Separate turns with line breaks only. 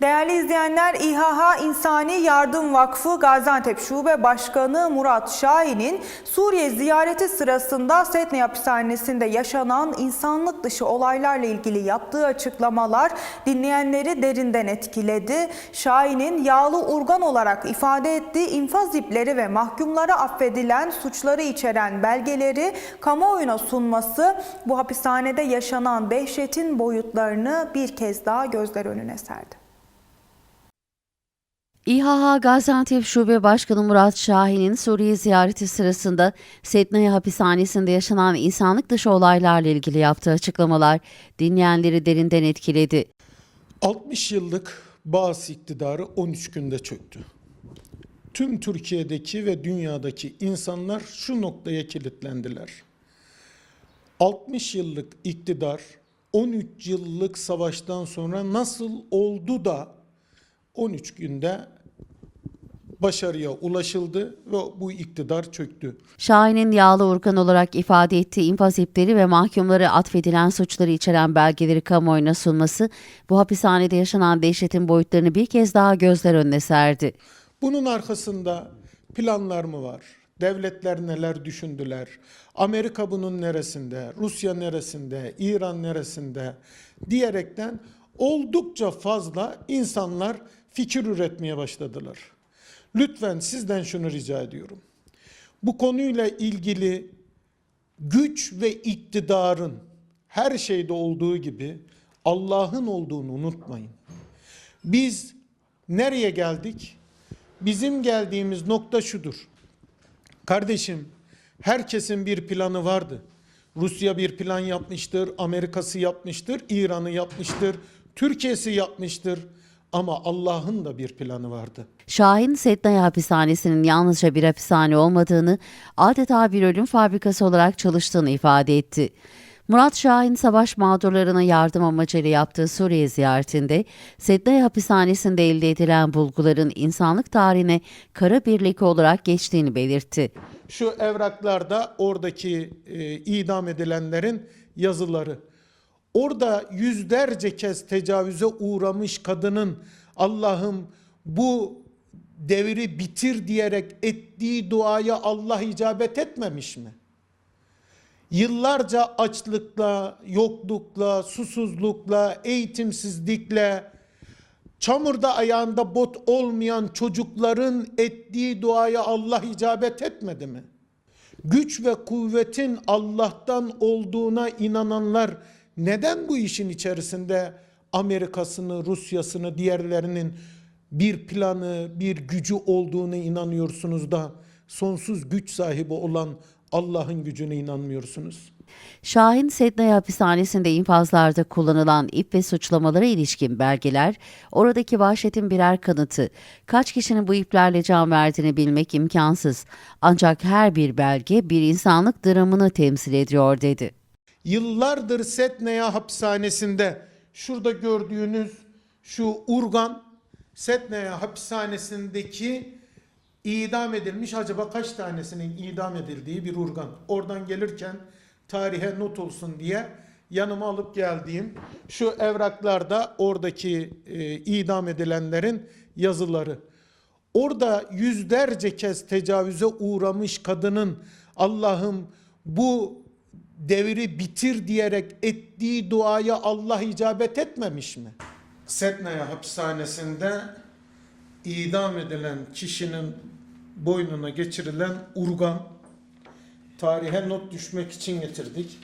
Değerli izleyenler, İHH İnsani Yardım Vakfı Gaziantep Şube Başkanı Murat Şahin'in Suriye ziyareti sırasında Setne hapishanesinde yaşanan insanlık dışı olaylarla ilgili yaptığı açıklamalar dinleyenleri derinden etkiledi. Şahin'in yağlı urgan olarak ifade ettiği infaz ipleri ve mahkumlara affedilen suçları içeren belgeleri kamuoyuna sunması bu hapishanede yaşanan dehşetin boyutlarını bir kez daha gözler önüne serdi.
İHH Gaziantep Şube Başkanı Murat Şahin'in Suriye ziyareti sırasında Setnaya hapishanesinde yaşanan insanlık dışı olaylarla ilgili yaptığı açıklamalar dinleyenleri derinden etkiledi.
60 yıllık Bağız iktidarı 13 günde çöktü. Tüm Türkiye'deki ve dünyadaki insanlar şu noktaya kilitlendiler. 60 yıllık iktidar 13 yıllık savaştan sonra nasıl oldu da 13 günde başarıya ulaşıldı ve bu iktidar çöktü.
Şahin'in yağlı urgan olarak ifade ettiği infaz ipleri ve mahkumlara atfedilen suçları içeren belgeleri kamuoyuna sunması bu hapishanede yaşanan dehşetin boyutlarını bir kez daha gözler önüne serdi.
Bunun arkasında planlar mı var? Devletler neler düşündüler? Amerika bunun neresinde? Rusya neresinde? İran neresinde? Diyerekten oldukça fazla insanlar fikir üretmeye başladılar. Lütfen sizden şunu rica ediyorum. Bu konuyla ilgili güç ve iktidarın her şeyde olduğu gibi Allah'ın olduğunu unutmayın. Biz nereye geldik? Bizim geldiğimiz nokta şudur. Kardeşim, herkesin bir planı vardı. Rusya bir plan yapmıştır, Amerika'sı yapmıştır, İran'ı yapmıştır, Türkiye'si yapmıştır. Ama Allah'ın da bir planı vardı.
Şahin, Setnaya hapishanesinin yalnızca bir hapishane olmadığını, adeta bir ölüm fabrikası olarak çalıştığını ifade etti. Murat Şahin, savaş mağdurlarına yardım amacıyla yaptığı Suriye ziyaretinde, Setnaya hapishanesinde elde edilen bulguların insanlık tarihine kara bir leke olarak geçtiğini belirtti.
Şu evraklarda oradaki e, idam edilenlerin yazıları. Orada yüzlerce kez tecavüze uğramış kadının Allah'ım bu devri bitir diyerek ettiği duaya Allah icabet etmemiş mi? Yıllarca açlıkla, yoklukla, susuzlukla, eğitimsizlikle, çamurda ayağında bot olmayan çocukların ettiği duaya Allah icabet etmedi mi? Güç ve kuvvetin Allah'tan olduğuna inananlar neden bu işin içerisinde Amerika'sını, Rusya'sını, diğerlerinin bir planı, bir gücü olduğunu inanıyorsunuz da sonsuz güç sahibi olan Allah'ın gücüne inanmıyorsunuz?
Şahin, Setnaya hapishanesinde infazlarda kullanılan ip ve suçlamalara ilişkin belgeler, oradaki vahşetin birer kanıtı. Kaç kişinin bu iplerle can verdiğini bilmek imkansız. Ancak her bir belge bir insanlık dramını temsil ediyor dedi.
Yıllardır Setneya hapishanesinde şurada gördüğünüz şu urgan Setneya hapishanesindeki idam edilmiş acaba kaç tanesinin idam edildiği bir urgan. Oradan gelirken tarihe not olsun diye yanıma alıp geldiğim şu evraklarda oradaki e, idam edilenlerin yazıları. Orada yüzlerce kez tecavüze uğramış kadının Allah'ım bu devri bitir diyerek ettiği duaya Allah icabet etmemiş mi? Setnaya hapishanesinde idam edilen kişinin boynuna geçirilen urgan tarihe not düşmek için getirdik.